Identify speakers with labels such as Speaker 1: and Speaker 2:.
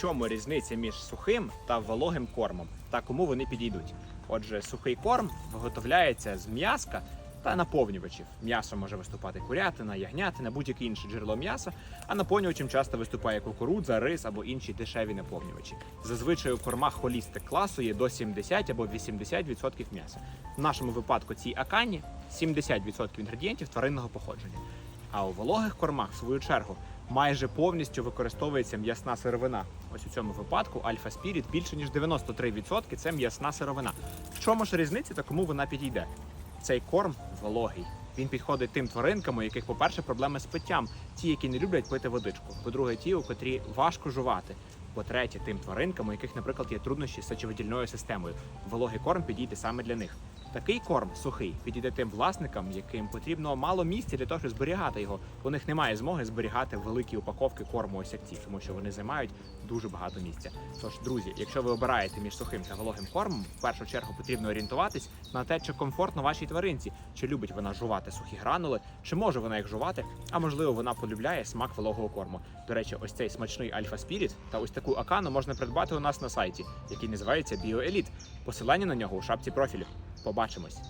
Speaker 1: чому різниця між сухим та вологим кормом та кому вони підійдуть. Отже, сухий корм виготовляється з м'яска та наповнювачів. М'ясо може виступати курятина, ягнятина, будь-яке інше джерело м'яса, а наповнювачем часто виступає кукурудза, рис або інші дешеві наповнювачі. Зазвичай у кормах холістик класу є до 70 або 80% м'яса. В нашому випадку цій акані 70% інгредієнтів тваринного походження. А у вологих кормах, в свою чергу, майже повністю використовується м'ясна сировина. Ось у цьому випадку Альфа Спіріт більше ніж 93% це м'ясна сировина. В чому ж різниця та кому вона підійде? Цей корм вологий. Він підходить тим тваринкам, у яких, по-перше, проблеми з питтям, ті, які не люблять пити водичку. По-друге, ті, у котрі важко жувати. По-третє, тим тваринкам, у яких, наприклад, є труднощі з сечовидільною системою. Вологий корм підійде саме для них. Такий корм сухий підійде тим власникам, яким потрібно мало місця для того, щоб зберігати його. У них немає змоги зберігати великі упаковки корму ось як ці, тому що вони займають дуже багато місця. Тож, друзі, якщо ви обираєте між сухим та вологим кормом, в першу чергу потрібно орієнтуватись на те, чи комфортно вашій тваринці, чи любить вона жувати сухі гранули, чи може вона їх жувати, а можливо вона полюбляє смак вологого корму. До речі, ось цей смачний Альфа Спіріт та ось таку акану можна придбати у нас на сайті, який називається BioElite. Посилання на нього у шапці профілю. Побачимось.